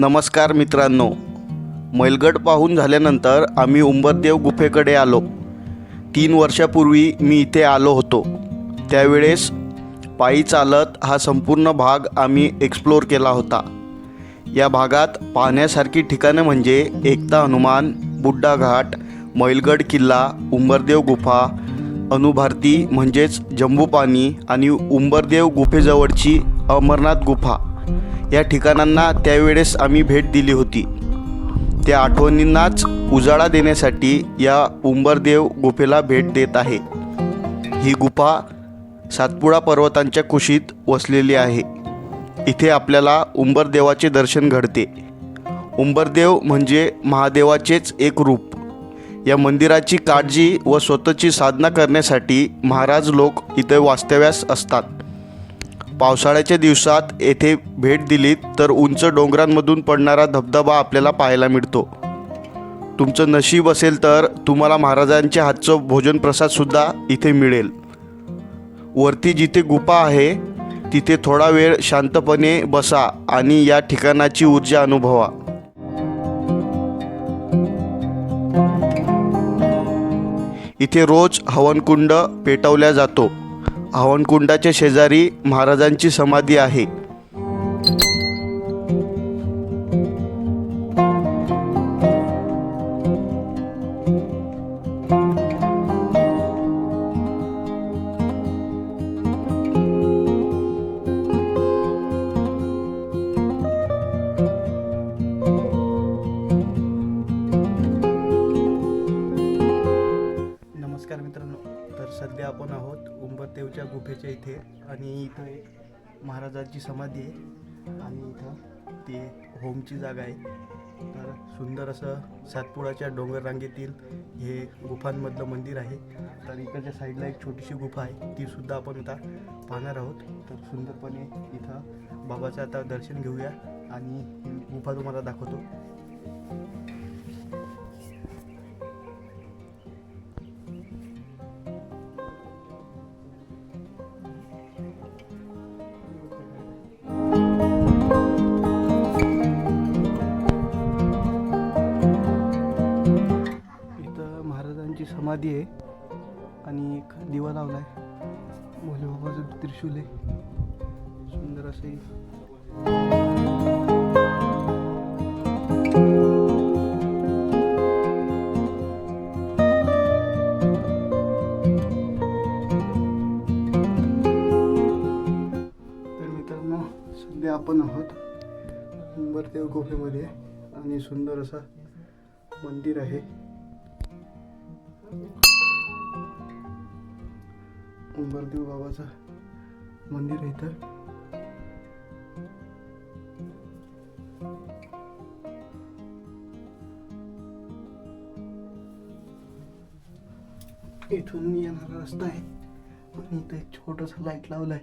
नमस्कार मित्रांनो. मैलगड पाहून झाल्यानंतर आम्ही उंबरदेव गुफेकडे आलो. तीन वर्षापूर्वी मी इथे आलो होतो. त्यावेळेस पायी चालत हा संपूर्ण भाग आम्ही एक्सप्लोर केला होता. या भागात पाहण्यासारखी ठिकाणं म्हणजे एकता हनुमान बुड्डा घाट मैलगड किल्ला उंबरदेव गुफा अनुभारती म्हणजेच जंबूपानी आणि उंबरदेव गुफेजवळची अमरनाथ गुफा. या ठिकाणांना त्यावेळेस आम्ही भेट दिली होती. त्या आठवणींनाच उजाळा देण्यासाठी या उंबरदेव गुफेला भेट देत आहे. ही गुफा सातपुडा पर्वतांच्या कुशीत वसलेली आहे. इथे आपल्याला उंबरदेवाचे दर्शन घडते. उंबरदेव म्हणजे महादेवाचेच एक रूप. या मंदिराची काळजी व स्वतःची साधना करण्यासाठी महाराज लोक इथे वास्तव्यास असतात. पावसाळ्याच्या दिवसात येथे भेट दिलीत तर उंच डोंगरांमधून पडणारा धबधबा आपल्याला पाहायला मिळतो. तुमचं नशीब असेल तर तुम्हाला महाराजांच्या हातचं भोजन प्रसादसुद्धा इथे मिळेल. वरती जिथे गुफा आहे तिथे थोडा वेळ शांतपणे बसा आणि या ठिकाणाची ऊर्जा अनुभवा. इथे रोज हवनकुंड पेटवल्या जातो. हवनकुंडाच्या शेजारी महाराजांची समाधी आहे. नमस्कार मित्रांनो. तर सध्या आपण आहोत उंबरदेवच्या गुफेच्या इथे आणि इथं एक महाराजांची समाधी आहे. आणि इथं ती होमची जागा आहे. तर सुंदर असं सातपुडाच्या डोंगररांगेतील हे गुफांमधलं मंदिर आहे. तर इकडच्या साईडला एक छोटीशी गुफा आहे. ती सुद्धा आपण आता पाहणार आहोत. तर सुंदरपणे इथं बाबाचं आता दर्शन घेऊया आणि ही गुफा तुम्हाला दाखवतो. समाधी आहे. आणि एक दिवा लावला भोले बाबाचं त्रिशूल आहे. सुंदर असं मित्रांनो सध्या आपण आहोत उंबरदेव गुफेमध्ये. आणि सुंदर असं मंदिर आहे. उंबरदेव बाबाचं मंदिर आहे तर इथून येणारा रस्ता आहे. आणि इथं एक छोटंसं लाइट लावलाय.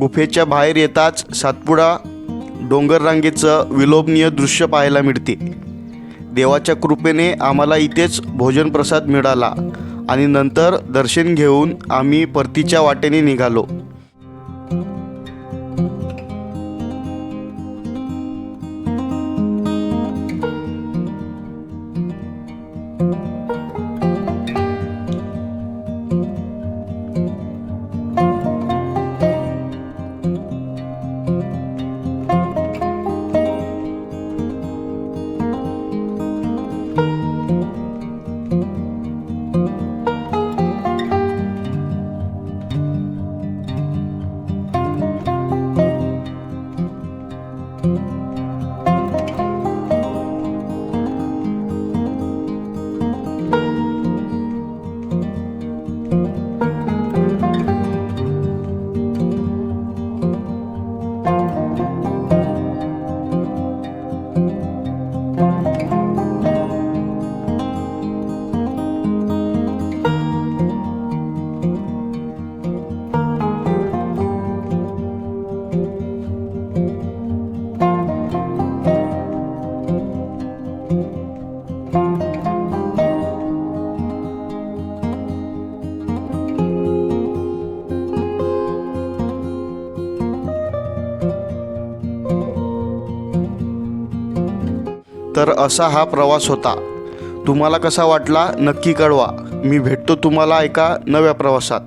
गुफेच्या बाहेर येताच सातपुडा डोंगर रांगेचं विलोभनीय दृश्य पाहायला मिळते. देवाच्या कृपेने आम्हाला इथेच भोजन प्रसाद मिळाला आणि नंतर दर्शन घेऊन आम्ही परतीच्या वाटेने निघालो. तर असा हा प्रवास होता. तुम्हाला कसा वाटला नक्की कळवा. मी भेटतो तुम्हाला एका नव्या प्रवासात.